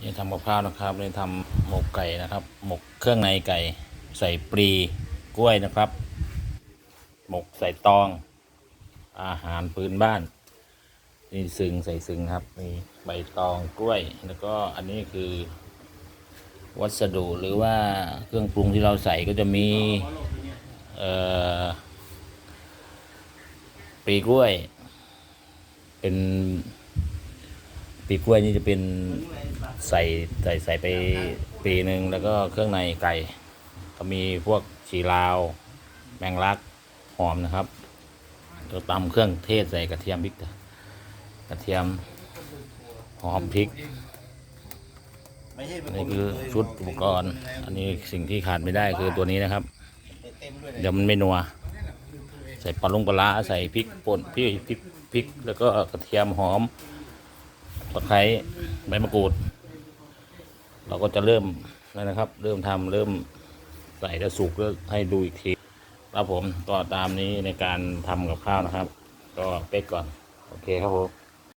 นี่ทำกับข้าวนะครับนี่ทำหมกไก่นะครับ หมกเครื่องในไก่ ใส่ปลีกล้วยนะครับ หมกใส่ตอง อาหารพื้นบ้าน นี่ซึ่งใส่ซึ่งครับมีใบตองกล้วย แล้วก็อันนี้คือ วัสดุหรือว่าเครื่องปรุงที่เราใส่ก็จะมีเอ่อปลีกล้วย เป็น ปีกล้วยนี่จะเป็นใส่ใส่ใส่ไปปีหนึ่งแล้วก็เครื่องในไก่ ก็มีพวกชีลาว แมงลักหอมนะครับเราตำเครื่องเทศใส่กระเทียมพริกกระเทียมหอมพริกนี่คือชุดอุปกรณ์ อันนี้สิ่งที่ขาดไม่ได้คือตัวนี้นะครับ เดี๋ยวมันไม่นัว ใส่ปลาลงปลาร้าใส่พริกป่นพริกพริกพริกแล้วก็กระเทียมหอม ตะไคร้ใบมะกรูด เราก็จะเริ่มแล้วนะครับ เริ่มทำเริ่มใส่แล้วสุกแล้วให้ดูอีกทีครับผมก็ตามนี้ในการทำกับข้าวนะครับ ก็เป๊กก่อน โอเคครับผม